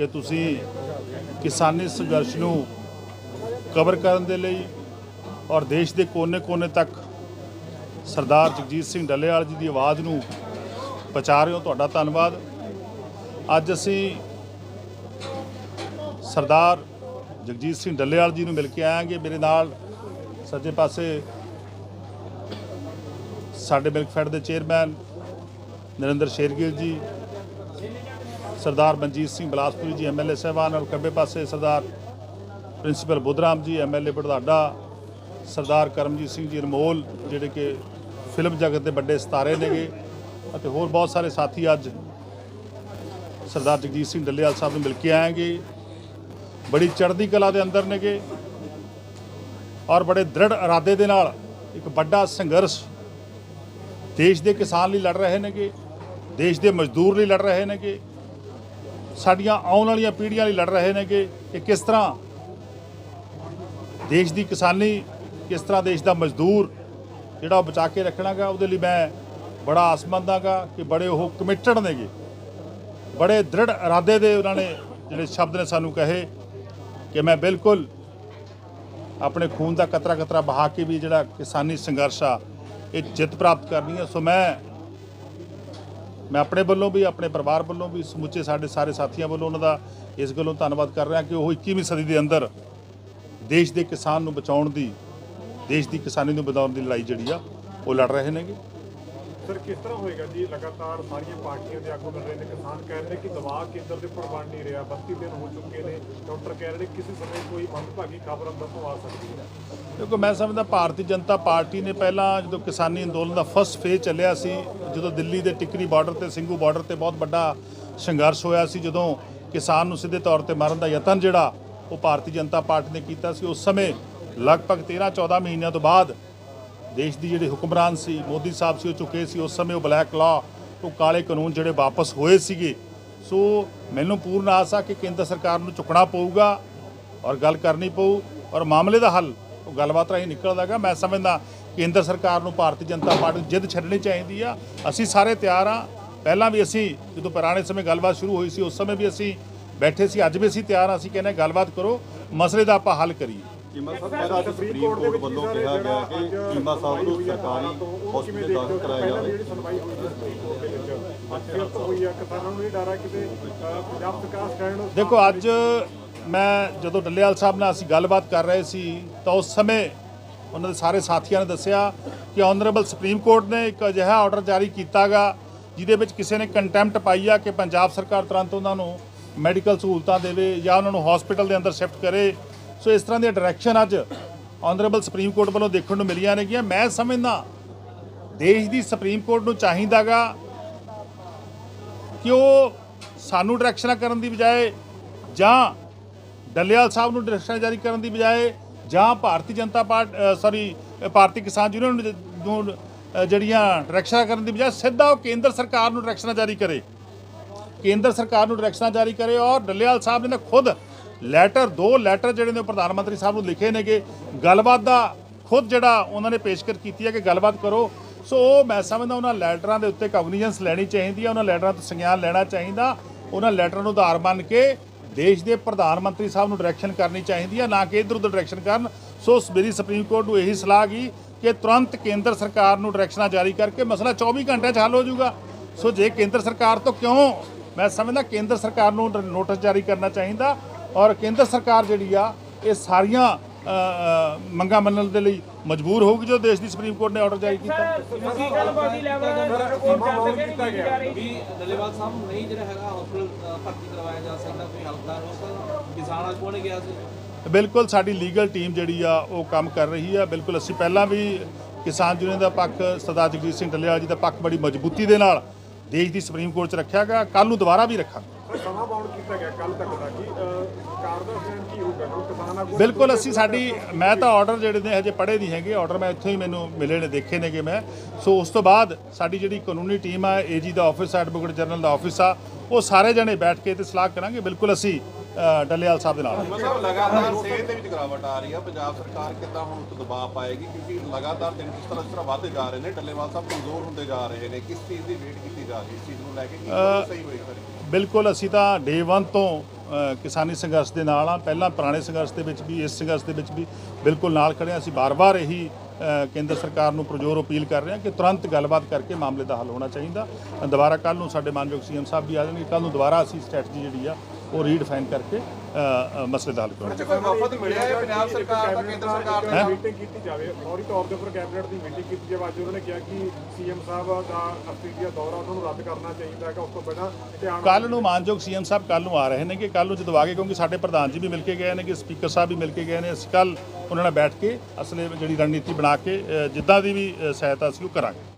ਕਿ ਤੁਸੀਂ ਕਿਸਾਨੀ ਸੰਘਰਸ਼ ਨੂੰ ਕਵਰ ਕਰਨ ਦੇ ਲਈ ਔਰ ਦੇਸ਼ ਦੇ ਕੋਨੇ-ਕੋਨੇ ਤੱਕ ਸਰਦਾਰ ਜਗਜੀਤ ਸਿੰਘ ਡੱਲੇਵਾਲ ਜੀ ਦੀ ਆਵਾਜ਼ ਨੂੰ ਪਹੁੰਚਾ ਰਹੇ ਹੋ, ਤੁਹਾਡਾ ਧੰਨਵਾਦ। ਅੱਜ ਅਸੀਂ ਸਰਦਾਰ ਜਗਜੀਤ ਸਿੰਘ ਡੱਲੇਵਾਲ ਜੀ ਨੂੰ ਮਿਲ ਕੇ ਆਏਗੇ ਮੇਰੇ ਨਾਲ ਸੱਜੇ ਪਾਸੇ ਸਾਡੇ ਮਿਲਕਫੈਡ ਦੇ ਚੇਅਰਮੈਨ ਨਰਿੰਦਰ ਸ਼ੇਰਗਿਲ ਜੀ ਸਰਦਾਰ ਮਨਜੀਤ ਸਿੰਘ ਬਲਾਸਪੁਰੀ ਜੀ ਐਮਐਲਏ ਸਾਹਿਬਾਨ ਔਰ ਖੱਬੇ ਪਾਸੇ ਸਰਦਾਰ ਪ੍ਰਿੰਸੀਪਲ ਬੁੱਧਰਾਮ ਜੀ ਐਮਐਲਏ ਬੜਦਾਡਾ, ਸਰਦਾਰ ਕਰਮਜੀਤ ਸਿੰਘ ਜੀ ਅਨਮੋਲ, ਜਿਹੜੇ ਕਿ ਫਿਲਮ ਜਗਤ ਦੇ ਵੱਡੇ ਸਿਤਾਰੇ ਨੇਗੇ ਅਤੇ ਹੋਰ ਬਹੁਤ ਸਾਰੇ ਸਾਥੀ ਅੱਜ ਸਰਦਾਰ ਜਗਜੀਤ ਸਿੰਘ ਡੱਲੇਵਾਲ ਸਾਹਿਬ ਨੂੰ ਮਿਲ ਕੇ ਆਏਗੇ। ਬੜੀ ਚੜ੍ਹਦੀ ਕਲਾ ਦੇ ਅੰਦਰ ਨੇਗੇ ਔਰ ਬੜੇ ਦ੍ਰਿੜ ਇਰਾਦੇ ਦੇ ਨਾਲ ਇੱਕ ਵੱਡਾ ਸੰਘਰਸ਼ ਦੇਸ਼ ਦੇ ਕਿਸਾਨ ਲਈ ਲੜ ਰਹੇ ਨੇਗੇ, ਦੇਸ਼ ਦੇ ਮਜ਼ਦੂਰ ਲਈ ਲੜ ਰਹੇ ਨੇਗੇ। ਸਾਡੀਆਂ ਆਉਣ ਵਾਲੀਆਂ ਪੀੜ੍ਹੀਆਂ ਲਈ ਲੜ ਰਹੇ ਨੇ ਕਿ ਕਿ ਕਿਸ ਤਰ੍ਹਾਂ ਦੇਸ਼ ਦੀ ਕਿਸਾਨੀ, ਕਿਸ ਤਰ੍ਹਾਂ ਦੇਸ਼ ਦਾ ਮਜ਼ਦੂਰ ਜਿਹੜਾ ਉਹ ਬਚਾ ਕੇ ਰੱਖਣਾਗਾ, ਉਹਦੇ ਲਈ ਮੈਂ ਬੜਾ ਆਸਮੰਦ ਹਾਂਗਾ ਕਿ ਬੜੇ ਉਹ ਕਮਿਟਡ ਨੇਗੇ। ਬੜੇ ਦ੍ਰਿੜ ਇਰਾਦੇ ਦੇ ਉਹਨਾਂ ਨੇ ਜਿਹੜੇ ਸ਼ਬਦ ਨੇ ਸਾਨੂੰ ਕਹੇ ਕਿ ਮੈਂ ਬਿਲਕੁਲ ਆਪਣੇ ਖੂਨ ਦਾ ਕਤਰਾ ਕਤਰਾ ਬਹਾ ਕੇ ਵੀ ਜਿਹੜਾ ਕਿਸਾਨੀ ਸੰਘਰਸ਼ ਆ, ਇਹ ਜਿੱਤ ਪ੍ਰਾਪਤ ਕਰਨੀ ਹੈ ਸੋ ਮੈਂ ਮੈਂ ਆਪਣੇ ਵੱਲੋਂ ਵੀ, ਆਪਣੇ ਪਰਿਵਾਰ ਵੱਲੋਂ ਵੀ, ਸਮੁੱਚੇ ਸਾਡੇ ਸਾਰੇ ਸਾਥੀਆਂ ਵੱਲੋਂ ਉਹਨਾਂ ਦਾ ਇਸ ਗੱਲੋਂ ਧੰਨਵਾਦ ਕਰ ਰਿਹਾ ਕਿ ਉਹ 21ਵੀਂ ਸਦੀ ਦੇ ਅੰਦਰ ਦੇਸ਼ ਦੇ ਕਿਸਾਨ ਨੂੰ ਬਚਾਉਣ ਦੀ, ਦੇਸ਼ ਦੀ ਕਿਸਾਨੀ ਨੂੰ ਵਧਾਉਣ ਦੀ ਲੜਾਈ ਜਿਹੜੀ ਆ, ਉਹ ਲੜ ਰਹੇ ਨੇਗੇ। ਸਰ, ਕਿਸ ਤਰ੍ਹਾਂ ਹੋਏਗਾ ਜੀ ਲਗਾਤਾਰ ਸਾਰੀਆਂ ਪਾਰਟੀਆਂ ਦੇ ਆਗੂ ਮਿਲ ਰਹੇ ਨੇ? ਕਿਸਾਨ ਕਹਿ ਰਹੇ ਨੇ ਕਿ ਦਬਾਅ ਕੇਂਦਰ ਦੇ ਉੱਪਰ ਬਣ ਨਹੀਂ ਰਿਹਾ 32 ਦਿਨ ਹੋ ਚੁੱਕੇ ਨੇ। ਡਾਕਟਰ ਕਹਿ ਰਹੇ ਨੇ ਕਿਸੇ ਸਮੇਂ ਕੋਈ ਮੰਦਭਾਗੀ ਖਬਰ ਅੰਦਰ ਤੋਂ ਆ ਸਕਦੀ ਹੈ। ਕਿਉਂਕਿ ਮੈਂ ਸਮਝਦਾ ਭਾਰਤੀ ਜਨਤਾ ਪਾਰਟੀ ਨੇ ਪਹਿਲਾਂ ਜਦੋਂ ਕਿਸਾਨੀ ਅੰਦੋਲਨ ਦਾ ਫਸਟ ਫੇਜ਼ ਚੱਲਿਆ ਸੀ, ਜਦੋਂ ਦਿੱਲੀ ਦੇ ਟਿਕਰੀ ਬਾਰਡਰ ਤੇ, ਸਿੰਘੂ ਬਾਰਡਰ ਤੇ ਬਹੁਤ ਵੱਡਾ ਸੰਘਰਸ਼ ਹੋਇਆ ਸੀ, ਜਦੋਂ ਕਿਸਾਨ ਨੂੰ ਸਿੱਧੇ ਤੌਰ ਤੇ ਮਾਰਨ ਦਾ ਯਤਨ ਜਿਹੜਾ ਉਹ ਭਾਰਤੀ ਜਨਤਾ ਪਾਰਟੀ ਨੇ ਕੀਤਾ ਸੀ, ਉਸ ਸਮੇਂ ਲਗਭਗ 13 14 ਮਹੀਨਿਆਂ ਤੋਂ ਬਾਅਦ ਦੇਸ਼ ਦੀ ਜਿਹੜੇ ਹੁਕਮਰਾਨ ਸੀ, ਮੋਦੀ ਸਾਹਿਬ ਸੀ, ਉਹ ਚੁੱਕੇ ਸੀ, ਉਸ ਸਮੇਂ ਉਹ ਬਲੈਕ ਲਾ ਉਹ ਕਾਲੇ ਕਾਨੂੰਨ ਜਿਹੜੇ ਵਾਪਸ ਹੋਏ ਸੀਗੇ। ਸੋ ਮੈਨੂੰ ਪੂਰਨ ਆਸ ਆ ਕਿ ਕੇਂਦਰ ਸਰਕਾਰ ਨੂੰ ਚੁੱਕਣਾ ਪਊਗਾ ਔਰ ਗੱਲ ਕਰਨੀ ਪਊ। ਔਰ ਮਾਮਲੇ ਦਾ ਹੱਲ, ਉਹ ਗੱਲਬਾਤ ਰਾਹੀਂ ਨਿਕਲਦਾਗਾ। ਮੈਂ ਸਮਝਦਾ ਕੇਂਦਰ ਸਰਕਾਰ ਨੂੰ ਭਾਰਤੀ ਜਨਤਾ ਪਾਰਟੀ ਨੂੰ ਜਿੱਦ ਛੱਡਣੀ ਚਾਹੀਦੀ ਆ। ਅਸੀਂ ਸਾਰੇ ਤਿਆਰ ਆ। ਪਹਿਲਾਂ ਵੀ ਅਸੀਂ, ਜਦੋਂ ਪੁਰਾਣੇ ਸਮੇਂ ਗੱਲਬਾਤ ਸ਼ੁਰੂ ਹੋਈ ਸੀ, ਉਸ ਸਮੇਂ ਵੀ ਅਸੀਂ ਬੈਠੇ ਸੀ, ਅੱਜ ਵੀ ਅਸੀਂ ਤਿਆਰ ਆ। ਅਸੀਂ ਕਹਿੰਦੇ ਗੱਲਬਾਤ ਕਰੋ। ਮਸਲੇ ਦਾ ਆਪਾਂ ਹੱਲ ਕਰੀਏ। ਚੀਮਾ ਸਾਹਿਬ ਪਹਿਲਾਂ ਤਾਂ ਸੁਪਰੀਮ ਕੋਰਟ ਵੱਲੋਂ ਕਿਹਾ ਗਿਆ ਕਿ ਚੀਮਾ ਸਾਹਿਬ ਨੂੰ ਸਰਕਾਰੀ ਹਸਪੀਟਲ ਦਾਖਲ ਕਰਾਇਆ ਜਾਵੇ। ਜਿਹੜੀ ਸੁਣਵਾਈ ਹੋਈ ਸੀ ਸੁਪਰੀਮ ਕੋਰਟ ਦੇ ਵਿੱਚ ਅੱਜ ਫਿਰ ਤੋਂ ਹੋਈ ਆ ਕਿਸਾਨਾਂ ਨੂੰ ਇਹ ਡਰ ਆ ਕਿਤੇ ਅਹ, ਪੰਜਾਬ ਸਰਕਾਰ ਸਟੈਂਡ ਦੇਖੋ ਅੱਜ ਮੈਂ ਜਦੋਂ ਡੱਲੇਵਾਲ ਸਾਹਿਬ ਨਾਲ ਅਸੀਂ ਗੱਲਬਾਤ ਕਰ ਰਹੇ ਸੀ ਤਾਂ ਉਸ ਸਮੇਂ ਉਹਨਾਂ ਦੇ ਸਾਰੇ ਸਾਥੀਆਂ ਨੇ ਦੱਸਿਆ ਕਿ ਆਨਰੇਬਲ ਸੁਪਰੀਮ ਕੋਰਟ ਨੇ ਇੱਕ ਅਜਿਹਾ ਆਰਡਰ ਜਾਰੀ ਕੀਤਾਗਾ ਜਿਹਦੇ ਵਿੱਚ ਕਿਸੇ ਨੇ ਕੰਟੈਂਪਟ ਪਾਈ ਆ ਕਿ ਪੰਜਾਬ ਸਰਕਾਰ ਤੁਰੰਤ ਉਹਨਾਂ ਨੂੰ ਮੈਡੀਕਲ ਸਹੂਲਤਾਂ ਦੇਵੇ ਜਾਂ ਉਹਨਾਂ ਨੂੰ ਹਸਪੀਟਲ ਦੇ ਅੰਦਰ ਸ਼ਿਫਟ ਕਰੇ। ਸੋ ਇਸ ਤਰ੍ਹਾਂ ਦੀਆਂ ਡਾਇਰੈਕਸ਼ਨ ਅੱਜ ਆਨਰੇਬਲ ਸੁਪਰੀਮ ਕੋਰਟ ਵੱਲੋਂ ਦੇਖਣ ਨੂੰ ਮਿਲੀਆਂ ਨੇਗੀਆਂ। ਮੈਂ ਸਮਝਦਾ, ਦੇਸ਼ ਦੀ ਸੁਪਰੀਮ ਕੋਰਟ ਨੂੰ ਚਾਹੀਦਾਗਾ ਕਿ ਉਹ ਸਾਨੂੰ ਡਾਇਰੈਕਸ਼ਨਾਂ ਕਰਨ ਦੀ ਬਜਾਏ ਜਾਂ ਡੱਲੇਵਾਲ ਸਾਹਿਬ ਨੂੰ ਡਾਇਰੈਕਸ਼ਨਾਂ ਜਾਰੀ ਕਰਨ ਦੀ ਬਜਾਏ ਜਾਂ ਭਾਰਤੀ ਜਨਤਾ ਪਾਰਟੀ ਸੌਰੀ ਭਾਰਤੀ ਕਿਸਾਨ ਯੂਨੀਅਨ ਨੂੰ ਜਿਹੜੀਆਂ ਡਾਇਰੈਕਸ਼ਨਾਂ ਕਰਨ ਦੀ ਬਜਾਏ ਸਿੱਧਾ ਉਹ ਕੇਂਦਰ ਸਰਕਾਰ ਨੂੰ ਡਾਇਰੈਕਸ਼ਨਾਂ ਜਾਰੀ ਕਰੇ। ਕੇਂਦਰ ਸਰਕਾਰ ਨੂੰ ਡਾਇਰੈਕਸ਼ਨਾਂ ਜਾਰੀ ਕਰੇ ਔਰ ਡੱਲੇਵਾਲ ਸਾਹਿਬ ਨੇ ਨਾ ਖੁਦ ਲੈਟਰ, ਦੋ ਲੈਟਰ ਜਿਹੜੇ ਨੇ ਉਹ ਪ੍ਰਧਾਨ ਮੰਤਰੀ ਸਾਹਿਬ ਨੂੰ ਲਿਖੇ ਨੇਗੇ। ਗੱਲਬਾਤ ਦਾ ਖੁਦ ਜਿਹੜਾ ਉਹਨਾਂ ਨੇ ਪੇਸ਼ਕਸ਼ ਕੀਤੀ ਹੈ ਕਿ ਗੱਲਬਾਤ ਕਰੋ। ਸੋ ਉਹ ਮੈਂ ਸਮਝਦਾ ਉਹਨਾਂ ਲੈਟਰਾਂ ਦੇ ਉੱਤੇ ਕੌਗਨੀਜੈਂਸ ਲੈਣੀ ਚਾਹੀਦੀ ਹੈ, ਉਹਨਾਂ ਲੈਟਰਾਂ ਤੋਂ ਸੰਗਿਆਨ ਲੈਣਾ ਚਾਹੀਦਾ, ਉਹਨਾਂ ਲੈਟਰਾਂ ਨੂੰ ਆਧਾਰ ਮੰਨ ਕੇ ਦੇਸ਼ ਦੇ ਪ੍ਰਧਾਨ ਮੰਤਰੀ ਸਾਹਿਬ ਨੂੰ ਡਾਇਰੈਕਸ਼ਨ ਕਰਨੀ ਚਾਹੀਦੀ ਹੈ, ਨਾ ਕਿ ਇਧਰ ਉਧਰ ਡਾਇਰੈਕਸ਼ਨ ਕਰਨ। ਸੋ ਮੇਰੀ ਸੁਪਰੀਮ ਕੋਰਟ ਨੂੰ ਇਹੀ ਸਲਾਹ ਗਈ ਕਿ ਤੁਰੰਤ ਕੇਂਦਰ ਸਰਕਾਰ ਨੂੰ ਡਾਇਰੈਕਸ਼ਨਾਂ ਜਾਰੀ ਕਰਕੇ ਮਸਲਾ 24 ਘੰਟਿਆਂ 'ਚ ਹੱਲ ਹੋ ਜਾਊਗਾ। ਸੋ ਜੇ ਕੇਂਦਰ ਸਰਕਾਰ ਤੋਂ ਕਿਉਂ, ਮੈਂ ਸਮਝਦਾ ਕੇਂਦਰ ਸਰਕਾਰ ਨੂੰ ਨੋਟਿਸ ਜਾਰੀ ਕਰਨਾ ਚਾਹੀਦਾ। ਔਰ ਕੇਂਦਰ ਸਰਕਾਰ ਜਿਹੜੀ ਆ ਇਹ ਸਾਰੀਆਂ ਮੰਗਾਂ ਮੰਨਣ ਦੇ ਲਈ ਮਜਬੂਰ ਹੋਊਗੀ ਜੋ ਦੇਸ਼ ਦੀ ਸੁਪਰੀਮ ਕੋਰਟ ਨੇ ਆਰਡਰ ਜਾਰੀ ਕੀਤਾ? ਗੱਲਬਾਜ਼ੀ ਲੈਵਲ ਰਹੀ ਵੀ ਡੱਲੇਵਾਲ ਸਾਹਿਬ ਨੂੰ ਨਹੀਂ ਜਿਹੜਾ ਹੈਗਾ ਹਸਪੀਟਲ ਭਰਤੀ ਕਰਵਾਇਆ ਜਾ ਸਕਦਾ ਕੋਈ ਹਲਕਦਾਰ ਉਸ ਕਿਸਾਨ ਆਗੂ ਨੇ ਗਿਆ ਸੀ? ਬਿਲਕੁਲ ਸਾਡੀ ਲੀਗਲ ਟੀਮ ਜਿਹੜੀ ਆ ਉਹ ਕੰਮ ਕਰ ਰਹੀ ਆ। ਬਿਲਕੁਲ ਅਸੀਂ ਪਹਿਲਾਂ ਵੀ ਕਿਸਾਨ ਯੂਨੀਅਨ ਦਾ ਪੱਖ ਸਰਦਾਰ ਜਗਜੀਤ ਸਿੰਘ ਡੱਲੇਵਾਲ ਜੀ ਦਾ ਪੱਖ ਬੜੀ ਮਜ਼ਬੂਤੀ ਦੇ ਨਾਲ ਦੇਸ਼ ਦੀ ਸੁਪਰੀਮ ਕੋਰਟ 'ਚ ਰੱਖਿਆ ਗਿਆ। ਕੱਲ ਨੂੰ ਦੁਬਾਰਾ ਵੀ ਰੱਖਾਂਗੇ। ਸਮਾਂ ਬਾਉਂਡ ਕੀਤਾ ਗਿਆ ਕੱਲ ਤੱਕ ਦਾ ਕਿ ਅਹ, ਦਾ ਸਟੈਂਡ ਕੀ ਹੋਊਗਾ? ਕਿਉਂਕਿ ਕਿਸਾਨ ਬਿਲਕੁਲ ਅਸੀਂ ਸਾਡੀ ਮੈਂ ਤਾਂ ਆਰਡਰ ਜਿਹੜੇ ਨੇ ਹਜੇ ਪੜ੍ਹੇ ਨਹੀਂ ਹੈਗੇ। ਆਰਡਰ ਮੈਂ ਇੱਥੋਂ ਹੀ ਮੈਨੂੰ ਮਿਲੇ ਨੇ ਦੇਖੇ ਨੇਗੇ ਮੈਂ। ਸੋ ਉਸ ਤੋਂ ਬਾਅਦ ਸਾਡੀ ਜਿਹੜੀ ਕਾਨੂੰਨੀ ਟੀਮ ਆ ਏਜੀ ਦਾ ਆਫਿਸ ਐਡਵੋਕੇਟ ਜਨਰਲ ਦਾ ਆਫਿਸ ਆ ਉਹ ਸਾਰੇ ਜਣੇ ਬੈਠ ਕੇ ਤੇ ਸਲਾਹ ਕਰਾਂਗੇ। ਬਿਲਕੁਲ ਅਸੀਂ ਡੱਲੇਵਾਲ ਸਾਹਿਬ ਦੇ ਨਾਲ। ਮਤਲਬ ਲਗਾਤਾਰ ਸਿਹਤ ਦੇ ਵਿੱਚ ਗਿਰਾਵਟ ਆ ਰਹੀ ਆ। ਪੰਜਾਬ ਸਰਕਾਰ ਕਿੱਦਾਂ ਹੁਣ ਉੱਤੇ ਦਬਾਅ ਪਾਏਗੀ? ਕਿਉਂਕਿ ਲਗਾਤਾਰ ਦਿਨ ਜਿਸ ਤਰ੍ਹਾਂ ਜਿਸ ਤਰ੍ਹਾਂ ਵਧਦੇ ਜਾ ਰਹੇ ਨੇ। ਟੱਲੇਵਾਲ ਸਾਹਿਬ ਕਮਜ਼ੋਰ ਹੁੰਦੇ ਜਾ ਰਹੇ ਨੇ। ਕਿਸ ਚੀਜ਼ ਦੀ ਵੇਟ ਕੀਤੀ ਜਾ ਰਹੀ ਇਸ ਚੀਜ਼ ਨੂੰ ਲੈ ਕੇ ਕੀ ਸਹੀ ਹੋਏਗੀ ਬਿਲਕੁਲ ਅਸੀਂ ਤਾਂ ਡੇ 1 ਤੋਂ ਕਿਸਾਨੀ ਸੰਘਰਸ਼ ਦੇ ਨਾਲ ਆ। ਪਹਿਲਾਂ ਪੁਰਾਣੇ ਸੰਘਰਸ਼ ਦੇ ਵਿੱਚ ਵੀ ਇਸ ਸੰਘਰਸ਼ ਦੇ ਵਿੱਚ ਵੀ ਬਿਲਕੁਲ ਨਾਲ ਖੜੇ ਹਾਂ ਅਸੀਂ ਬਾਰ-ਬਾਰ ਇਹੀ ਕੇਂਦਰ ਸਰਕਾਰ ਨੂੰ ਪ੍ਰਜੋਰ ਅਪੀਲ ਕਰ ਰਹੇ ਹਾਂ ਕਿ ਤੁਰੰਤ ਗੱਲਬਾਤ ਕਰਕੇ ਮਾਮਲੇ ਦਾ ਹੱਲ ਹੋਣਾ ਚਾਹੀਦਾ। ਦੁਬਾਰਾ ਕੱਲ ਨੂੰ ਸਾਡੇ ਮਾਨਯੋਗ ਸੀਐਮ ਸਾਹਿਬ ਵੀ ਆ ਜਾਣਗੇ। ਕੱਲ ਨੂੰ ਦੁਬਾਰਾ ਅਸੀਂ ਸਟ੍ਰੈਟਜੀ ਜਿਹੜੀ ਆ ਉਹ ਰੀਡਿਫਾਈਨ ਕਰਕੇ ਮਸਲੇ ਦਾ ਹੱਲ ਕਰਾਂਗੇ ਕੋਈ ਵਫਦ ਮਿਲਿਆ ਹੈ? ਪੰਜਾਬ ਸਰਕਾਰ ਦਾ ਕੇਂਦਰ ਸਰਕਾਰ ਹੈਂ? ਮੀਟਿੰਗ ਕੀਤੀ ਜਾਵੇ। ਫੌਰੀ ਤੌਰ ਦੇ ਉੱਪਰ ਕੈਬਨਿਟ ਦੀ ਮੀਟਿੰਗ ਕੀਤੀ ਜਾਵੇ। ਅੱਜ ਉਹਨਾਂ ਨੇ ਕਿਹਾ ਕਿ ਸੀਐਮ ਸਾਹਿਬ ਦਾ ਆਸਟ੍ਰੇਲੀਆ ਦੌਰਾ ਉਹਨਾਂ ਨੂੰ ਰੱਦ ਕਰਨਾ ਚਾਹੀਦਾ ਹੈਗਾ। ਉਸ ਤੋਂ ਪਹਿਲਾਂ ਧਿਆਨ ਕੱਲ ਨੂੰ ਮਾਨਯੋਗ ਸੀਐਮ ਸਾਹਿਬ ਕੱਲ ਨੂੰ ਆ ਰਹੇ ਨੇ ਕਿ ਕੱਲ ਨੂੰ ਜਦੋਂ ਆ ਗਏ ਕਿਉਂਕਿ ਸਾਡੇ ਪ੍ਰਧਾਨ ਜੀ ਵੀ ਮਿਲ ਕੇ ਗਏ ਨੇ ਕਿ ਸਪੀਕਰ ਸਾਹਿਬ ਵੀ ਮਿਲ ਕੇ ਗਏ ਨੇ। ਅਸੀਂ ਕੱਲ ਉਹਨਾਂ ਨਾਲ ਬੈਠ ਕੇ ਅਸਲੇ ਜਿਹੜੀ ਰਣਨੀਤੀ ਬਣਾ ਕੇ ਜਿੱਦਾਂ ਦੀ ਵੀ ਸਹਾਇਤਾ ਅਸੀਂ ਉਹ ਕਰਾਂਗੇ।